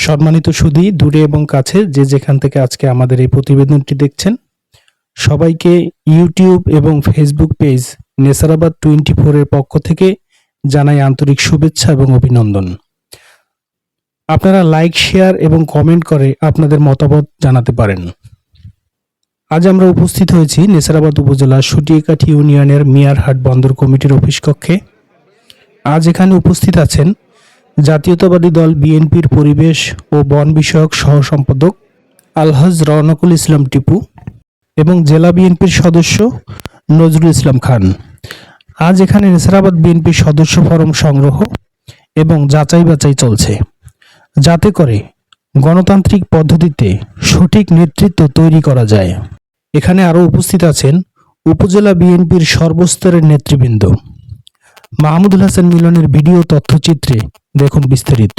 সম্মানিত সুধী, দূরে এবং কাছে, যে যেখান থেকে আজকে আমাদের এই প্রতিবেদনটি দেখছেন, সবাইকে ইউটিউব এবং ফেসবুক পেজ নেসারাবাদ টোয়েন্টি ফোরের পক্ষ থেকে জানাই আন্তরিক শুভেচ্ছা এবং অভিনন্দন। আপনারা লাইক, শেয়ার এবং কমেন্ট করে আপনাদের মতামত জানাতে পারেন। আজ আমরা উপস্থিত হয়েছি নেসারাবাদ উপজেলার সুটিয়াকাঠি ইউনিয়নের মিয়ারহাট বন্দর কমিটির অফিস কক্ষে। আজ এখানে উপস্থিত আছেন জাতীয়তাবাদী দল বিএনপির পরিবেশ ও বন বিষয়ক সহ সম্পাদক আলহাজ রওনকুল ইসলাম টিপু এবং জেলা বিএনপির সদস্য নজরুল ইসলাম খান। আজ এখানে নেসারাবাদ বিএনপির সদস্য ফরম সংগ্রহ এবং যাচাই বাছাই চলছে। যাতে করে গণতান্ত্রিক পদ্ধতিতে সঠিক নেতৃত্ব তৈরি করা যায়। এখানে আরও উপস্থিত আছেন উপজেলা বিএনপির সর্বস্তরের নেতৃবৃন্দ। মাহমুদুল হাসান মিলনের ভিডিও তথ্যচিত্রে দেখুন বিস্তারিত।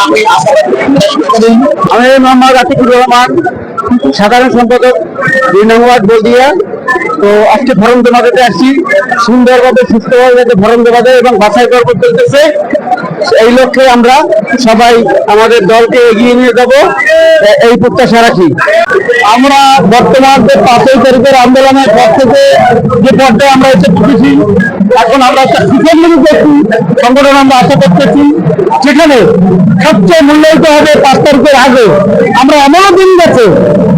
আমি মোহাম্মদ আতিকুর রহমান, সাধারণ সম্পাদক, দুই বলদিয়া। তো আজকে ফরম জমা আসছি। সুন্দরভাবে, সুস্থভাবে যাতে ফরম দেয় এবং বাছাই পর্ব চলতেছে এই লক্ষ্যে আমরা সবাই আমাদের দলকে এগিয়ে নিয়ে যাব। এই প্রত্যাশা রাখি। আমরা বর্তমান যে পাঁচই তারিখের আন্দোলনের পর থেকে যে পর্যায়ে আমরা এসে পৌঁছেছি, এখন আমরা সংগঠন আমরা আশা করতেছি, যেখানে সবচেয়ে মূল্যায়িত হবে পাঁচ তারিখের আগে। আমরা এমনও দিন গেছে,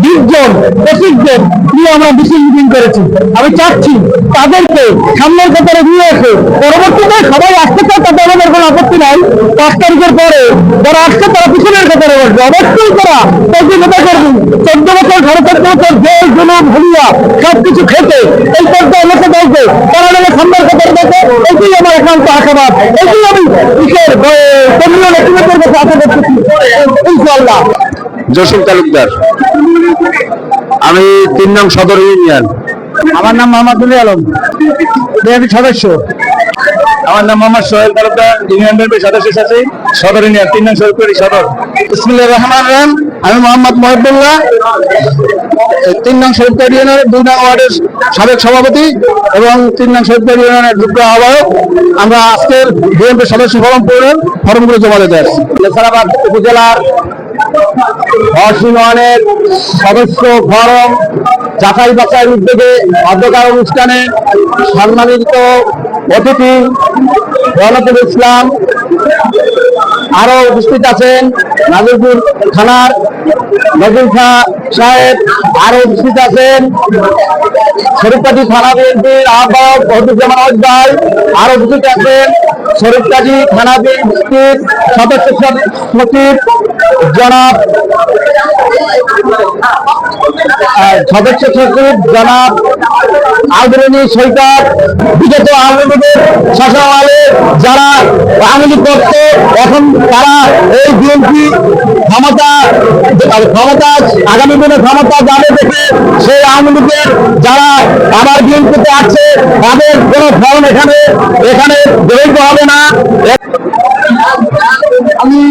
বিশ জন, পঁচিশ জন নিয়ে আমরা মিছিল মিটিং করেছি। আমি চাচ্ছি তাদেরকে সামনের কাতারে নিয়ে এসে পরবর্তীতে সবাই আসতে চায় কোনো আপত্তি নাই। পাঁচ তারিখের পরে যারা আসছে তারা পিছনের কাতারে বসবে। অবশ্যই তারা তাদের নেতা করবি। চোদ্দ বছর সাড়ে চোদ্দ বছর জেল জুলুম হুলিয়া সবকিছু খেতে এই পর্যায়ে লোকে দেখবে তারা নেবে সামনের কাতারে দেখে এটাই আমার একান্ত আশাবাদ। এটাই আমি কিসের কেন্দ্রীয় নেতৃত্বের কাছে আশা করতেছি ইনশাল্লাহ জসিম তালুকদার আমি তিন নং সদর ইউনিয়ন। আমার নাম মোহাম্মদ আলম। বিএনপি সদস্য। আমার নাম মোহাম্মদ সোহেল তালুকদার, ইউনিয়ন বিএনপি সদস্য সাথে সদর ইউনিয়ন, তিন নং সরকারি সদর। ইসমিল্লাহ রহমান রাম আমি মোহাম্মদ মহিবুল্লাহ তিন নং শহীদপুর ইউনিয়নের দুই নং ওয়ার্ডের সাবেক সভাপতি এবং তিন নং শহীদপুর ইউনিয়নের যুগ্ম আহ্বায়ক। আমরা আজকের বিএনপি সদস্য ফরম পূরণ ফরমগুলো জমা দিতে আসছি। নেসারাবাদ উপজেলার অসীমানের সদস্য ফরম যাচাই বাছাই উদ্যোগে অধ্যকার অনুষ্ঠানে সম্মানিত অতিথি রহমতুল ইসলাম, আরও উপস্থিত আছেন নাজিরপুর থানার নজরুল খা সাহেব, আরও উপস্থিত আছেন শরীফপাটি থানা বিএনপির আহ্বায়ক বহদুজ্জামান অধ্যায় আরও উপস্থিত আছেন শরীফকাজি থানা বিএনপির সদস্য সচিব জনাব সদস্য সচিব জনাব আদরণী সৈকত, বিগত আওয়ামী লীগের শাসনামলে যারা আওয়ামী লীগ এখন তারা এই বিএনপি ক্ষমতা ক্ষমতা, আগামী দিনে ক্ষমতা যাবে দেখে সেই আওয়ামী যারা আবার বিএনপিতে আছে তাদের কোনো ফর্ম এখানে এখানে গ্রহীত হবে না। আমি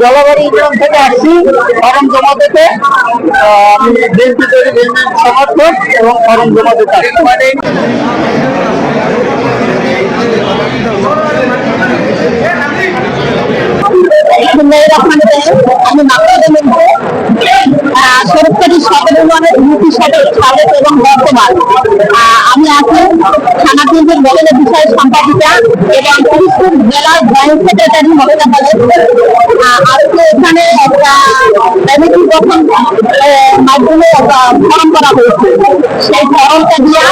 জলবাড়ি গ্রাম থেকে আসছি ফরম জমা দিতে সমর্থক এবং ফরম জমা দিতে। আমি মিন্টু সরকারি সদর সাবেক এবং বর্তমান। আমি আছি থানা কেন্দ্রের বদলের বিষয় সম্পাদিকা এবং জেলার জয়েন্ট সেক্রেটারি মহিলা কলেজ এখানে মাধ্যমে ফর্ম করা হয়েছে। সেই ফর্মটা দিয়ে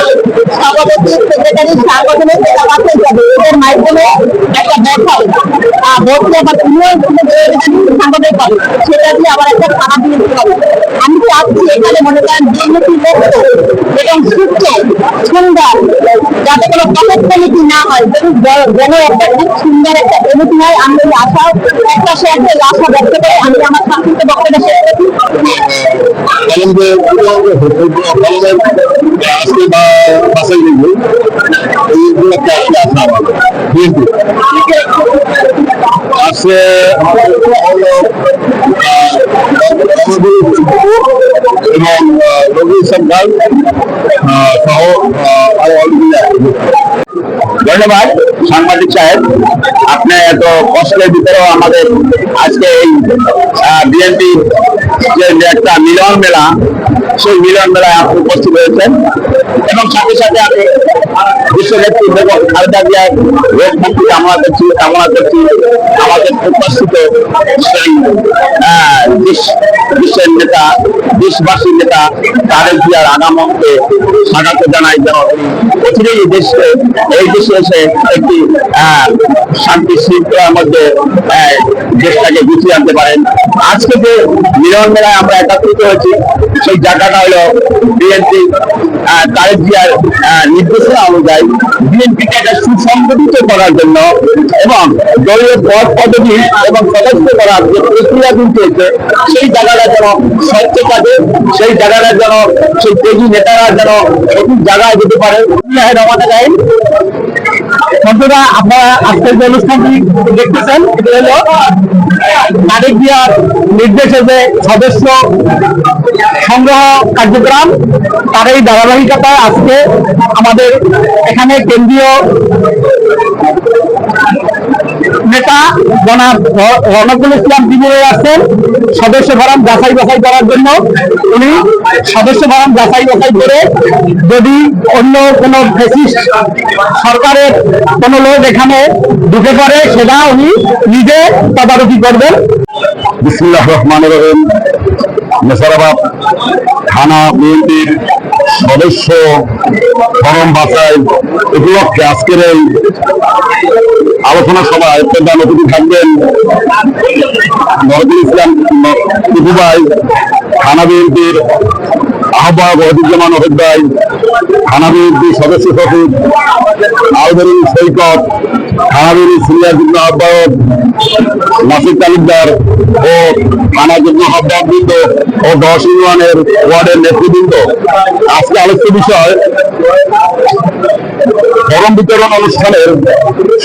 সভাপতি সেক্রেটারি সাংগঠনিক বাছাই করবে এদের মাধ্যমে একটা ভোট দিয়ে আবার সাংগঠনিক হবে সেটা দিয়ে আবার একটা থানা বিএনপি হবে আমি চাচ্ছি এখানে মনে করেন দুর্নীতি মুক্ত এবং সুস্থ, সুন্দর, যাতে কোনো কমিটি না হয় যেন একটা খুব সুন্দর একটা কমিটি হয়। আমি এই আশা একটা সে একটা আশা ব্যক্ত করে আমি আমার সংক্ষিপ্ত বক্তব্য শেষ করছি। আজকে আছে এবং রবি সরকার ধন্যবাদ। সাংবাদিক সাহেব, আপনি এত কষ্টের ভিতরেও আমাদের আজকে এই বিএনপি যে একটা মিলন মেলা, সেই মিলন মেলায় আপনি উপস্থিত হয়েছেন। এবং সাথে সাথে আমি বিশ্ব নেত্রী বেগম খালেদা জিয়ার রোগ মুক্তি কামনা করছি কামনা করছি আমাদের উপস্থিত সেই বিশ্বের নেতা, দেশবাসীর নেতা তারেক জিয়ার আগামকে স্বাগত জানাই তিনি অচিরেই এই দেশকে, এই দেশে এসে একটি শান্তি শৃঙ্খলার মধ্যে দেশটাকে গুছিয়ে আনতে পারেন। আজকে যে মিলন মেলায় আমরা একত্রিত হয়েছি সেই জায়গাটা হলো বিএনপি তারেক জিয়ার নির্দেশনা অনুযায়ী বিএনপিকে একটা সুসংগঠিত করার জন্য এবং দলীয় পদ পদবি এবং সদস্য করার যে প্রক্রিয়া কিন্তু হয়েছে সেই জায়গাটা যেন স্বচ্ছ থাকে, সেই জায়গাটা যেন সেই তেজি নেতারা যেন সঠিক জায়গায় যেতে পারে। রমানা যায় বন্ধুরা, আপনারা আজকের যে অনুষ্ঠানটি দেখতেছেন, এটা হলো তারেক জিয়ার নির্দেশে যে সদস্য সংগ্রহ কার্যক্রম তার এই ধারাবাহিকতায় আজকে আমাদের এখানে কেন্দ্রীয় নেতা জনাব রনকুল ইসলাম বিজয় আসছেন সদস্য ফরম যাচাই বাছাই করার জন্য উনি সদস্য ফরম যাচাই বাছাই করে যদি অন্য কোনো ফেসিস্ট সরকারের কোনো লোক এখানে ঢুকে পড়ে, সেটা উনি নিজে তদারকি করবেন। বিসমুল্লাহ রহমান রহিম। নেসারাবাদ থানা বিএনপির সদস্য ফরম বাছাই উপলক্ষে আজকের এই আলোচনা সভায় প্রধান অতিথি থাকবেন নজরুল ইসলাম টিপু থানা বিএনপির আহ্বায়ক অজিজ্জামান অভিজ্ঞায় থানা বিএনপির সদস্য সচিব আলবেরুল সৈকত ফরম বিতরণ অনুষ্ঠানের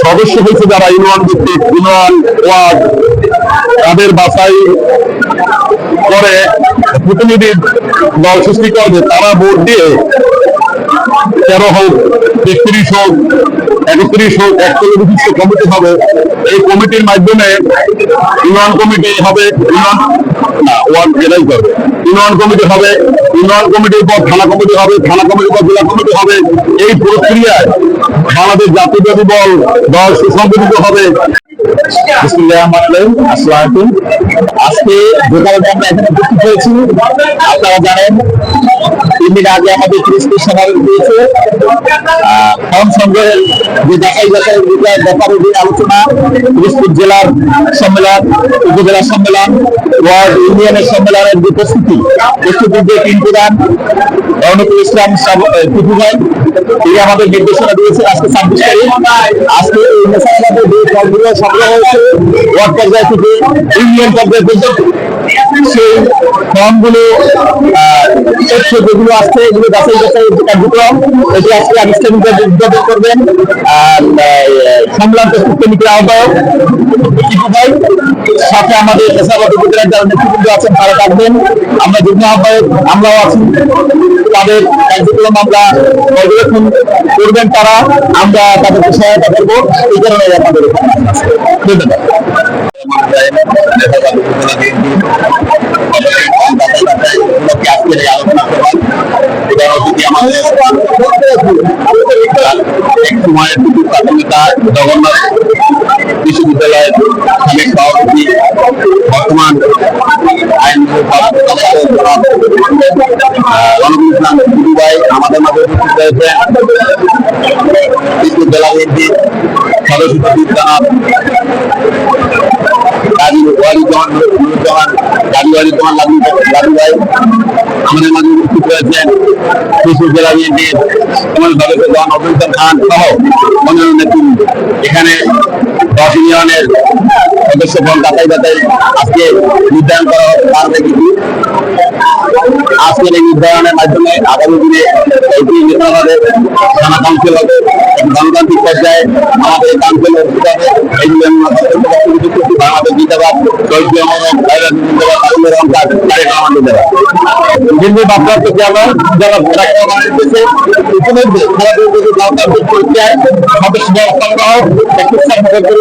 সদস্য হয়েছে যারা ইউনিয়ন ভিত্তিক, ইউনিয়ন ওয়ার্ড, তাদের বাছাই করে প্রতিনিধি দল সৃষ্টি করবে তারা ভোট দিয়ে তেরো হোক তেত্রিশ হোক, একত্রিশ হোক একচল্লিশ বিশিষ্ট কমিটি হবে। এই কমিটির মাধ্যমে ইউনিয়ন কমিটি হবে, ইউনিয়ন ওয়ার্ড জেলাই করবে ইউনিয়ন কমিটি হবে, ইউনিয়ন কমিটির পর থানা কমিটি হবে, থানা কমিটির পর জেলা কমিটি হবে। এই প্রক্রিয়ায় বাংলাদেশ জাতীয়তাবাদী দল দল সুসংগঠিত হবে। আজকে আমরা এখানে উপস্থিত হয়েছি, আপনারা জানেন আগে আমাদের কৃষ্টি দিয়েছে ফর্ম সংগ্রহের যে ব্যাপারে যে আলোচনা কৃষ্টি জেলার সম্মেলন, উপজেলা সম্মেলন ওয়ার্ড ইউনিয়নের সম্মেলনের যে প্রস্তুতি প্রস্তুতির যে তিন প্রধান ইসলাম টিপু ভাই, তিনি আমাদের নির্দেশনা দিয়েছেন আজকে ছাব্বিশ আজকে এই যে ফর্মগুলো সংগ্রহ হয়েছে, ওয়ার্ড পর্যায় থেকে ইউনিয়ন পর্যায় পর্যন্ত, সেই ফর্মগুলো তথ্য যেগুলো আসছে এগুলো যাচাই বাছাই যে কার্যক্রম এটি আজকে আনুষ্ঠানিকভাবে উদ্বোধন করবেন। সম্মেলন কমিটির আহ্বায়ক সাথে আমাদের পেশাগত উপজেলার যারা নেতৃবৃন্দ আছেন, তারা থাকবেন। আমরা যুগ্ম আহ্বায়ক আমরাও আছি। তাদের কার্যক্রম আমরা পর্যবেক্ষণ করবেন তারা। আমরা তাদেরকে সহায়তা করব। এই কারণে আমাদের ধন্যবাদ। সময়ের দুটি প্রাথমিকা জগন্নাথ বিশ্ববিদ্যালয়ের সাবেক আমাদের মাঝে উপস্থিত সদস্য সচিব জনাব গাজী গাড়ি গাজী ওয়ারিজন লাদু লাদু ভাই আমাদের মাঝে উপস্থিত এখানে দশ ইউনিয়নের সদস্য ফোন যাতাই যাতাই আজকে নির্ধারণ করা কারণে কিছু আজকের এই নির্ধারণের মাধ্যমে আগামী দিনে এটি নির্ধারণ হবে থানা কাউন্সিল হবে গণতান্ত্রিক পর্যায়ে আমাদের কাউন্সিল হবে। এইগুলো আমি আমার বক্তব্য বক্তব্য করছি বাংলাদেশ জিন্দাবাদ শহীদ জিন্দাবাদ আলমের রহমান তারেক রহমান জিন্দাবাদ। দিল্লি যারা ইতিমধ্যে ভারতের দেশে গণতান্ত্রিক প্রক্রিয়ায় সদস্য সংগ্রহ একটি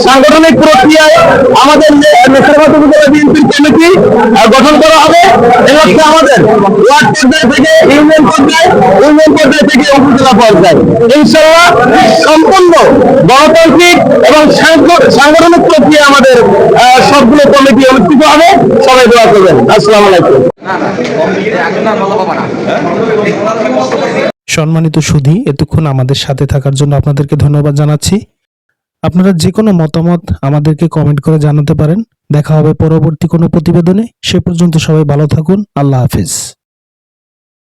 সাংগঠনিক প্রক্রিয়ায় আমাদের কমিটি গঠন করা হবে আমাদের ওয়ার্ড পর্যায় থেকে ইউনিয়ন ইউনিয়ন পর্যায় থেকে উপজেলা পর্যায়ে। ইনশাল্লাহ সম্পূর্ণ গণতান্ত্রিক এবং সাংগ- সাংগঠনিক প্রক্রিয়া আমাদের সবগুলো কমিটি অনুষ্ঠিত হবে। সবাই দোয়া করবেন। আসসালামু আলাইকুম। সম্মানিত সুধী, এতক্ষণ আমাদের সাথে থাকার জন্য আপনাদেরকে ধন্যবাদ জানাচ্ছি। আপনারা যে কোনো মতামত আমাদেরকে কমেন্ট করে জানাতে পারেন। দেখা হবে পরবর্তী কোনো প্রতিবেদনে। সে পর্যন্ত সবাই ভালো থাকুন। আল্লাহ হাফিজ।